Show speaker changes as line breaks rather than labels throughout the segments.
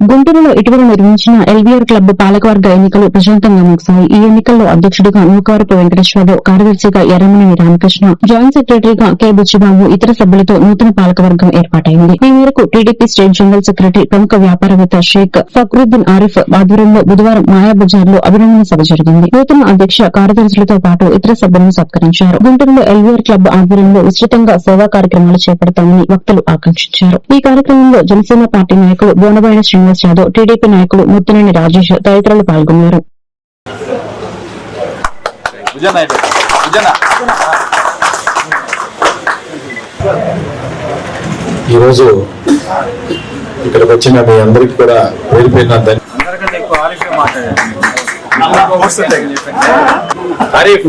గుంటూరులో ఇటీవల నిర్వహించిన ఎల్వీఆర్ క్లబ్ పాలకవర్గ ఎన్నికలు ప్రశాంతంగా ముగిశాయి. ఈ ఎన్నికల్లో అధ్యక్షుడిగా నూకవరపు వెంకటేశ్వరరావు కార్యదర్శిగా ఎర్రమనేని రామకృష్ణ జాయింట్ సెక్రటరీగా కె. బుచ్చిబాబు ఇతర సభ్యులతో నూతన పాలకవర్గం ఏర్పాటైంది. ఈ మేరకు టీడీపీ స్టేట్ జనరల్ సెక్రటరీ ప్రముఖ వ్యాపారవేత్త షేక్ ఫక్రుద్దీన్ ఆరిఫ్ ఆధ్వర్యంలో బుధవారం మాయాబజార్లో అభినందన సభ జరిగింది. నూతన అధ్యక్ష కార్యదర్శులతో పాటు ఇతర సభ్యులను సత్కరించారు. గుంటూరులో ఎల్వీఆర్ క్లబ్ ఆధ్వర్యంలో విస్తృతంగా సేవా కార్యక్రమాలు చేపడతామని వక్తలు ఆకాంక్షించారు. ఈ కార్యక్రమంలో జనసేన పార్టీ నాయకులు బోనబోయిన శ్రీనివాస్ యాదవ్ టీడీపీ నాయకులు ముత్తునేని రాజేష్ తదితరులు పాల్గొన్నారు.
ఈరోజు ఇక్కడికి వచ్చిన మీ అందరికీ కూడా పేరు పేరున ధన్య-
అందరికంటే ఎక్కువ ఆరిఫే మాట్లాడారు ఆరిఫ్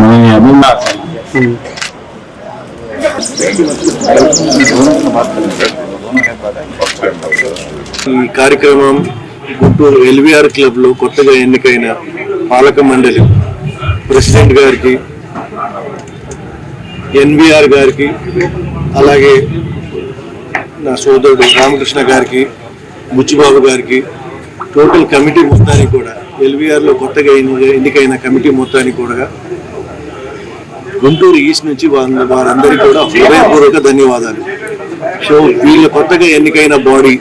మీ అభిమాన
ఈ కార్యక్రమం గుంటూరు ఎల్వీఆర్ క్లబ్లో కొత్తగా ఎన్నికైన పాలక మండలి ప్రెసిడెంట్ గారికి ఎన్వీఆర్ గారికి అలాగే నా సోదరుడు రామకృష్ణ గారికి బుచ్చిబాబు గారికి టోటల్ కమిటీ మొత్తానికి కూడా ఎల్వీఆర్లో కొత్తగా ఎన్నికైన కమిటీ మొత్తానికి కూడా గుంటూరు ఈస్ట్ నుంచి వారందరికీ కూడా హృదయపూర్వక ధన్యవాదాలు. సో వీళ్ళ కొత్తగా ఎన్నికైన బాడీ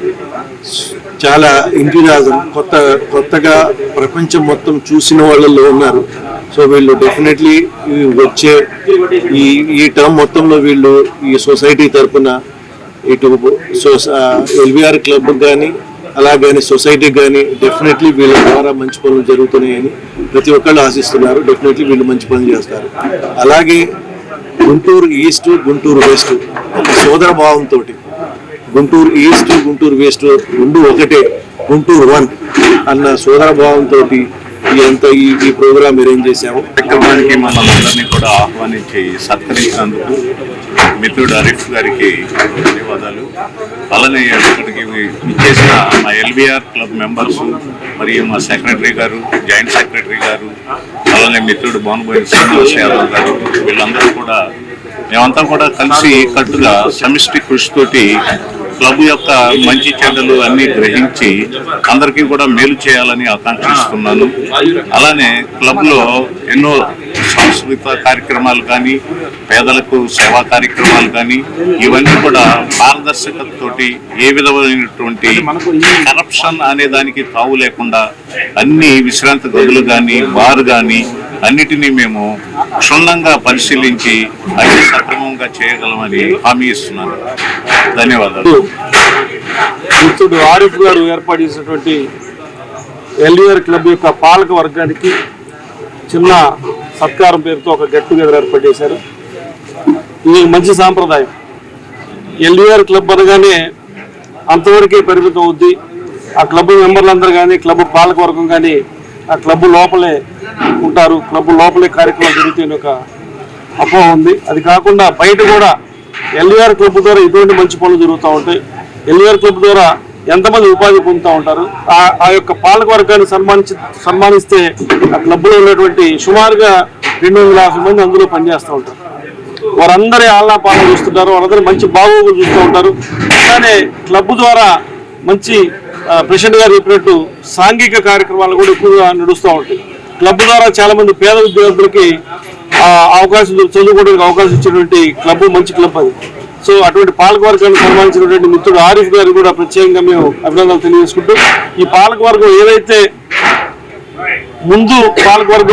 చాలా ఇంటిరాజం కొత్త కొత్తగా ప్రపంచం మొత్తం చూసిన వాళ్ళల్లో ఉన్నారు. సో వీళ్ళు డెఫినెట్లీ వచ్చే ఈ ఈ టర్మ్ మొత్తంలో వీళ్ళు ఈ సొసైటీ తరపున ఇటు ఎల్విఆర్ క్లబ్ కానీ అలాగని సొసైటీకి కానీ డెఫినెట్లీ వీళ్ళ ద్వారా మంచి పనులు జరుగుతున్నాయని ప్రతి ఒక్కళ్ళు ఆశిస్తున్నారు. డెఫినెట్లీ వీళ్ళు మంచి పనులు చేస్తారు. అలాగే గుంటూరు ఈస్ట్ గుంటూరు వెస్ట్ సోదర భావంతో గుంటూరు ఈస్ట్ గుంటూరు వెస్ట్ రెండు ఒకటే గుంటూరు వన్ అన్న సోదర భావంతో ఈ ఈ ఈ ప్రోగ్రామ్ అరేంజ్ చేశాము.
కార్యక్రమానికి మమ్మల్ని అందరినీ కూడా ఆహ్వానించి సత్కరించినందుకు మిత్రుడు అరిఫ్ గారికి ధన్యవాదాలు. అలానే ఇక్కడికి ఇచ్చేసిన మా ఎల్బిఆర్ క్లబ్ మెంబర్స్ మరియు మా సెక్రటరీ గారు జాయింట్ సెక్రటరీ గారు అలానే మిత్రుడు బోనబోయిన శ్రీనివాస్ యాదవ్ గారు వీళ్ళందరూ కూడా మేమంతా కూడా కలిసి కట్టుగా సమిష్టి కృషితోటి క్లబ్ యొక్క మంచి చెడ్డలు అన్ని గ్రహించి అందరికీ కూడా మేలు చేయాలని ఆకాంక్షిస్తున్నాను. అలానే క్లబ్లో ఎన్నో సాంస్కృతిక కార్యక్రమాలు కానీ పేదలకు సేవా కార్యక్రమాలు కానీ ఇవన్నీ కూడా పారదర్శకతతోటి ఏ విధమైనటువంటి కరప్షన్ అనే దానికి తావు లేకుండా అన్ని విశ్రాంతి గదులు కానీ బార్ కానీ అన్నిటినీ మేము క్షుణ్ణంగా పరిశీలించి అన్ని సక్రమంగా చేయగలమని హామీ ఇస్తున్నాను ధన్యవాదాలు.
మిత్రుడు ఆరిఫ్ గారు ఏర్పాటు చేసినటువంటి ఎల్ఈఆర్ క్లబ్ యొక్క పాలక వర్గానికి చిన్న సత్కారం పేరుతో ఒక గెట్ టుగెదర్ ఏర్పాటు చేశారు. ఇది మంచి సాంప్రదాయం. ఎల్ఈఆర్ క్లబ్ అనగానే అంతవరకే పరిమితం అవుద్ది. ఆ క్లబ్ మెంబర్లందరూ కానీ క్లబ్ పాలక వర్గం కానీ ఆ క్లబ్ లోపలే ఉంటారు. క్లబ్ లోపలే కార్యక్రమాలు జరుగుతాయని ఒక అపోహ ఉంది. అది కాకుండా బయట కూడా ఎల్ఈఆర్ క్లబ్ ద్వారా ఇటువంటి మంచి పనులు జరుగుతూ ఉంటాయి. ఎల్ఈఆర్ క్లబ్ ద్వారా ఎంతమంది ఉపాధి పొందుతూ ఉంటారు? ఆ ఆ యొక్క పాలక వర్గాన్ని సన్మానించి సన్మానిస్తే ఆ క్లబ్లో ఉన్నటువంటి సుమారుగా రెండు వందల యాభై మంది అందులో పనిచేస్తూ ఉంటారు. వారందరి ఆలనా పాలన చూస్తుంటారు. వారందరూ మంచి బాగోగులు చూస్తూ ఉంటారు. అలానే క్లబ్ ద్వారా మంచి ప్రెసిడెంట్ గారు చెప్పినట్టు సాంఘిక కార్యక్రమాలు కూడా ఎక్కువగా నడుస్తూ ఉంటాయి. క్లబ్ ద్వారా చాలా మంది పేద విద్యార్థులకి ఆ, అవకాశం చదువుకోవడానికి అవకాశం ఇచ్చినటువంటి క్లబ్ మంచి క్లబ్ అది. సో అటువంటి పాలకవర్గాన్ని సన్మానించినటువంటి మిత్రుడు ఆరిఫ్ గారు కూడా ప్రత్యేకంగా మేము అభినందనలు తెలియజేసుకుంటూ ఈ పాలకవర్గం ఏదైతే ముందు పాలకవర్గం